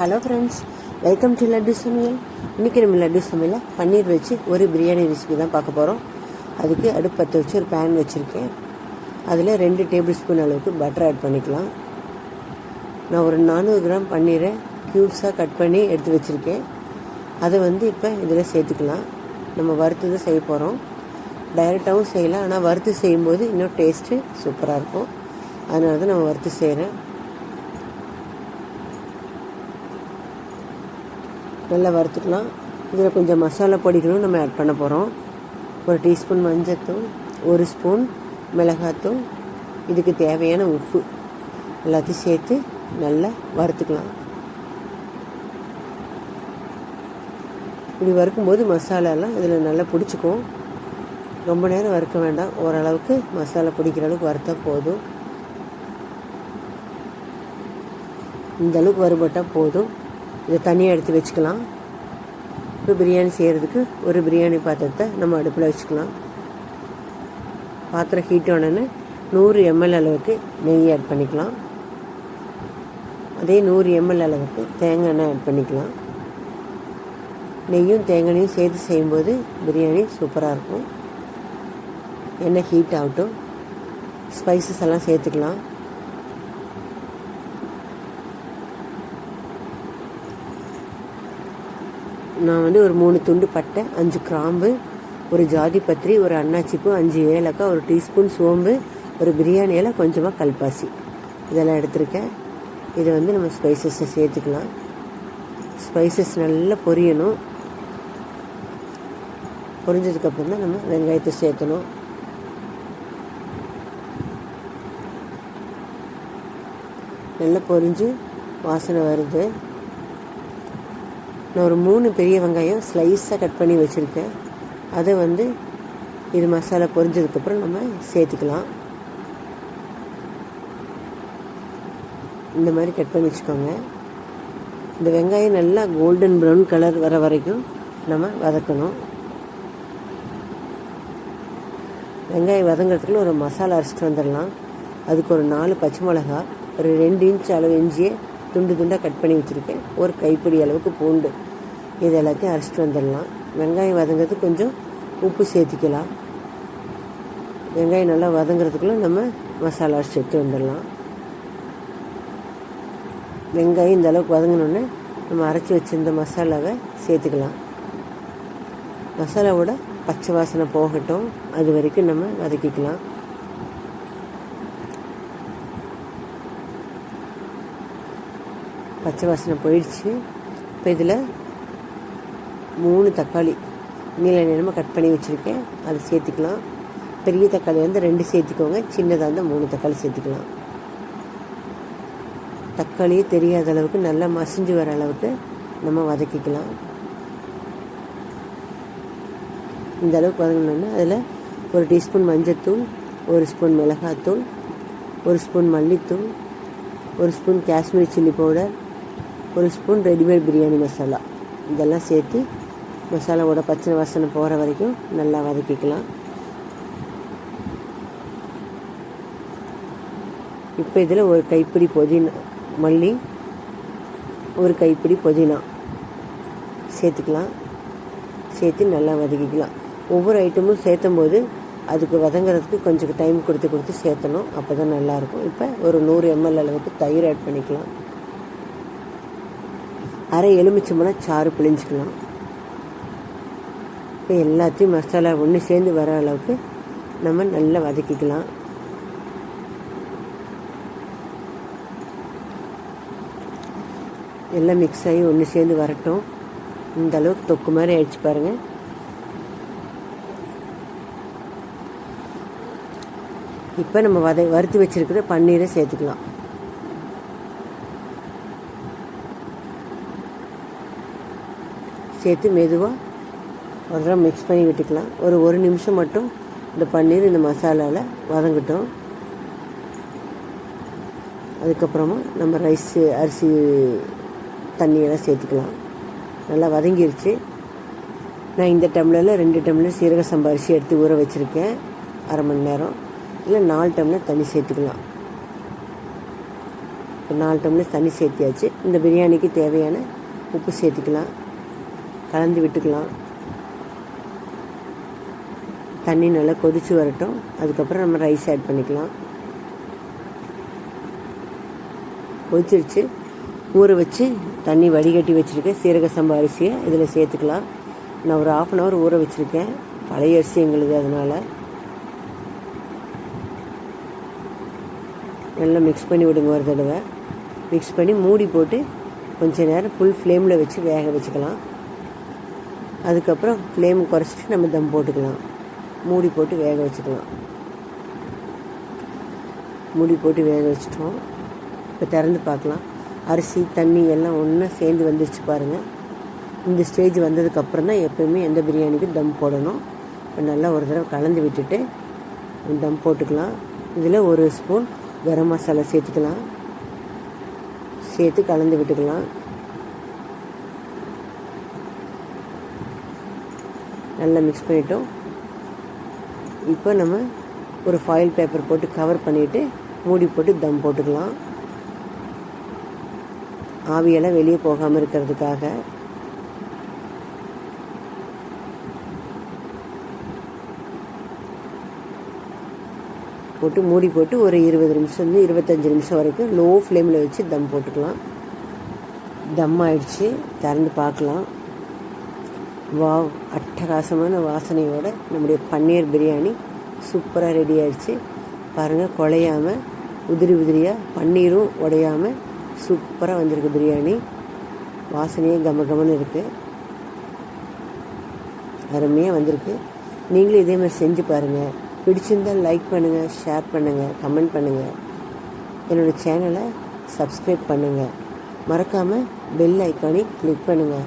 Hello friends welcome to laddu சமையல் இன்றைக்கி நம்ம லட்டு சமையலில் பன்னீர் வச்சு ஒரு பிரியாணி ரெசிபி தான் பார்க்க போகிறோம் அதுக்கு அடுப்பு பற்ற வச்சு ஒரு பேன் வச்சுருக்கேன். அதில் ரெண்டு டேபிள் ஸ்பூன் அளவுக்கு பட்டர் ஆட் பண்ணிக்கலாம். நான் ஒரு நானூறு கிராம் பன்னீரை க்யூப்ஸாக கட் பண்ணி எடுத்து வச்சுருக்கேன். அதை வந்து இப்போ இதில் சேர்த்துக்கலாம். நம்ம வறுத்து தான் செய்ய போகிறோம் டைரெக்டாகவும் செய்யலாம். ஆனால் வறுத்து செய்யும்போது இன்னும் டேஸ்ட்டு சூப்பராக இருக்கும். அதனால தான் நம்ம வறுத்து செய்கிறேன் நல்லா வறுத்துக்கலாம். இதில் கொஞ்சம் மசாலா பொடிகளும் நம்ம ஆட் பண்ண போகிறோம் ஒரு டீஸ்பூன் மஞ்சத்தூள் ஒரு ஸ்பூன் மிளகாத்தூள் இதுக்கு தேவையான உப்பு எல்லாத்தையும் சேர்த்து நல்லா வறுத்துக்கலாம். இப்படி வறுக்கும்போது மசாலாலாம் இதில் நல்லா பிடிச்சிக்கும். ரொம்ப நேரம் வறுக்க வேண்டாம். ஓரளவுக்கு மசாலா பிடிக்கிற அளவுக்கு வறுத்தா போதும். இந்த அளவுக்கு வறுபட்டால் போதும். இதை தனியாக எடுத்து வச்சுக்கலாம். இப்போ பிரியாணி செய்கிறதுக்கு ஒரு பிரியாணி பாத்திரத்தை நம்ம அடுப்பில் வச்சுக்கலாம். பாத்திரம் ஹீட் உடனே நூறு எம்எல் அளவுக்கு நெய் ஆட் பண்ணிக்கலாம். அதே நூறு எம்எல் அளவுக்கு தேங்காய் எண்ணெய் ஆட் பண்ணிக்கலாம். நெய்யும் தேங்காயும் சேர்த்து செய்யும்போது பிரியாணி சூப்பராக இருக்கும். எண்ணெய் ஹீட் ஆகட்டும். ஸ்பைசஸ் எல்லாம் சேர்த்துக்கலாம். நான் வந்து ஒரு மூணு துண்டு பட்டை அஞ்சு கிராம்பு ஒரு ஜாதி பத்திரி ஒரு அன்னாச்சிப்பூ அஞ்சு ஏலக்காய் ஒரு டீஸ்பூன் சோம்பு ஒரு பிரியாணி இலை கொஞ்சமாக கல்பாசி. இதெல்லாம் எடுத்திருக்கேன். இதை வந்து நம்ம ஸ்பைசஸை சேர்த்துக்கலாம். ஸ்பைசஸ் நல்லா பொரியணும். பொரிஞ்சதுக்கப்புறம் தான் நம்ம வெங்காயத்தை சேர்த்தணும். நல்லா பொரிஞ்சு வாசனை வருது. நான் ஒரு மூணு பெரிய வெங்காயம் ஸ்லைஸாக கட் பண்ணி வச்சுருக்கேன். அதை வந்து இது மசாலா பொரிஞ்சதுக்கப்புறம் நம்ம சேர்த்துக்கலாம். இந்த மாதிரி கட் பண்ணி வச்சுக்கோங்க. இந்த வெங்காயம் நல்லா கோல்டன் ப்ரௌன் கலர் வர வரைக்கும் நம்ம வதக்கணும். வெங்காயம் வதங்கிறதுக்குள்ள ஒரு மசாலா அரைச்சிட்டு வந்துடலாம். அதுக்கு ஒரு நாலு பச்சை மிளகா ஒரு ரெண்டு இன்ச் அளவு இஞ்சியை துண்டு துண்டாக கட் பண்ணி வச்சுருக்கேன். ஒரு கைப்பிடி அளவுக்கு பூண்டு. இது எல்லாத்தையும் அரைச்சிட்டு வந்துடலாம். வெங்காயம் வதங்கிறது கொஞ்சம் உப்பு சேர்த்திக்கலாம். வெங்காயம் நல்லா வதங்கிறதுக்குள்ளே நம்ம மசாலா அரைச்சி எடுத்து வந்துடலாம். வெங்காயம் இந்த அளவுக்கு வதங்கினோடனே நம்ம அரைச்சி வச்சுருந்த மசாலாவை சேர்த்துக்கலாம். மசாலாவோட பச்சை வாசனை போகட்டும். அது வரைக்கும் நம்ம வதக்கிக்கலாம். பச்சை வாசனை போயிடுச்சு. இப்போ இதில் மூணு தக்காளி நீல நிறமாக கட் பண்ணி வச்சுருக்கேன். அதை சேர்த்துக்கலாம். பெரிய தக்காளி வந்து ரெண்டு சேர்த்துக்கோங்க. சின்னதாக இருந்தால் மூணு தக்காளி சேர்த்துக்கலாம். தக்காளியே தெரியாத அளவுக்கு நல்லா மசிஞ்சு வர அளவுக்கு நம்ம வதக்கிக்கலாம். இந்த அளவுக்கு வதங்கினோன்னா அதில் ஒரு டீஸ்பூன் மஞ்சத்தூள் ஒரு ஸ்பூன் மிளகாத்தூள் ஒரு ஸ்பூன் மல்லித்தூள் ஒரு ஸ்பூன் காஷ்மீரி சில்லி பவுடர் ஒரு ஸ்பூன் ரெடிமேட் பிரியாணி மசாலா. இதெல்லாம் சேர்த்து மசாலாவோட பச்சை வாசனை போகிற வரைக்கும் நல்லா வதக்கிக்கலாம். இப்போ இதில் ஒரு கைப்பிடி புதினா மல்லி ஒரு கைப்பிடி புதினா சேர்த்துக்கலாம். சேர்த்து நல்லா வதக்கிக்கலாம். ஒவ்வொரு ஐட்டமும் சேர்த்தும் போது அதுக்கு வதங்குறதுக்கு கொஞ்சம் டைம் கொடுத்து கொடுத்து சேர்த்தணும். அப்போ தான் நல்லாயிருக்கும் இப்போ ஒரு நூறு எம்எல் அளவுக்கு தயிர் ஆட் பண்ணிக்கலாம். அரை எலுமிச்சம்பழ சாறு பிழிஞ்சிக்கலாம். இப்போ எல்லாத்தையும் மசாலா ஒன்று சேர்ந்து வர அளவுக்கு நம்ம நல்லா வதக்கிக்கலாம். எல்லாம் மிக்ஸ் ஆகி ஒன்று சேர்ந்து வரட்டும். இந்த அளவுக்கு தொக்கு மாதிரி ஆயிடுச்சு பாருங்கள் இப்போ நம்ம வத வறுத்து வச்சுருக்கிற பன்னீரை சேர்த்துக்கலாம். சேர்த்து மெதுவாக ஒரு தடவை மிக்ஸ் பண்ணி விட்டுக்கலாம். ஒரு ஒரு நிமிஷம் மட்டும் இந்த பன்னீர் இந்த மசாலாவில் வதங்கட்டும். அதுக்கப்புறமா நம்ம ரைஸ் அரிசி தண்ணியெல்லாம் சேர்த்துக்கலாம். நல்லா வதங்கிருச்சு. நான் இந்த டம்ளரில் ரெண்டு டம்ளர் சீரக சம்பா அரிசி எடுத்து ஊற வச்சுருக்கேன். அரை மணி நேரம். இல்லை நாலு டம்ளர் தண்ணி சேர்த்துக்கலாம். இப்போ நாலு டம்ளர் தண்ணி சேர்த்தியாச்சு. இந்த பிரியாணிக்கு தேவையான உப்பு சேர்த்துக்கலாம். கலந்து விட்டுக்கலாம். தண்ணி நல்லா கொதிச்சு வரட்டும். அதுக்கப்புறம் நம்ம ரைஸ் ஆட் பண்ணிக்கலாம். கொதிச்சிருச்சு. ஊற வச்சு தண்ணி வடிகட்டி வச்சுருக்கேன். சீரக சம்பா அரிசியை இதில் சேர்த்துக்கலாம். நான் ஒரு ஆஃப் அன் ஹவர் ஊற வச்சுருக்கேன். பழைய அரிசி எங்களுக்கு அதனால். நல்லா மிக்ஸ் பண்ணி விடுங்க ஒரு தடவை. மிக்ஸ் பண்ணி மூடி போட்டு கொஞ்ச நேரம் ஃபுல் ஃப்ளேமில் வச்சு வேக வச்சுக்கலாம். அதுக்கப்புறம் ஃப்ளேம் குறைச்சிட்டு நம்ம தம் போட்டுக்கலாம். மூடி போட்டு வேக வச்சுக்கலாம். மூடி போட்டு வேக வச்சிட்டோம். இப்போ திறந்து பார்க்கலாம். அரிசி தண்ணி எல்லாம் ஒன்றா சேர்ந்து வந்துருச்சு பாருங்கள் இந்த ஸ்டேஜ் வந்ததுக்கப்புறம் தான் எப்போயுமே எந்த பிரியாணிக்கும் தம் போடணும். இப்போ நல்லா ஒரு தடவை கலந்து விட்டுட்டு தம் போட்டுக்கலாம். இதில் ஒரு ஸ்பூன் கரம் மசாலா சேர்த்துக்கலாம். சேர்த்து கலந்து விட்டுக்கலாம். நல்லா மிக்ஸ் பண்ணிட்டோம். இப்போ நம்ம ஒரு ஃபாயில் பேப்பர் போட்டு கவர் பண்ணிவிட்டு மூடி போட்டு தம் போட்டுக்கலாம். ஆவியெல்லாம் வெளியே போகாமல் இருக்கிறதுக்காக. போட்டு மூடி போட்டு ஒரு இருபது நிமிஷம் இருபத்தஞ்சி நிமிஷம் வரைக்கும் லோ ஃப்ளேமில் வச்சு தம் போட்டுக்கலாம். தம் ஆயிடுச்சு திறந்து பார்க்கலாம். வாவ் அட்டகாசமான வாசனையோட நம்முடைய பன்னீர் பிரியாணி சூப்பராக ரெடி ஆயிடுச்சு. பாருங்கள் குழையாமல் உதிரி உதிரியாக பன்னீரும் உடையாமல் சூப்பராக வந்திருக்கு பிரியாணி. வாசனையே கமகமன்னு இருக்குது அருமையாக வந்திருக்கு. நீங்களும் இதே மாதிரி செஞ்சு பாருங்கள் பிடிச்சிருந்தால் லைக் பண்ணுங்கள் ஷேர் பண்ணுங்கள் கமெண்ட் பண்ணுங்கள் என்னோடய சேனலை சப்ஸ்கிரைப் பண்ணுங்கள் மறக்காமல் பெல் ஐக்கானை கிளிக் பண்ணுங்கள்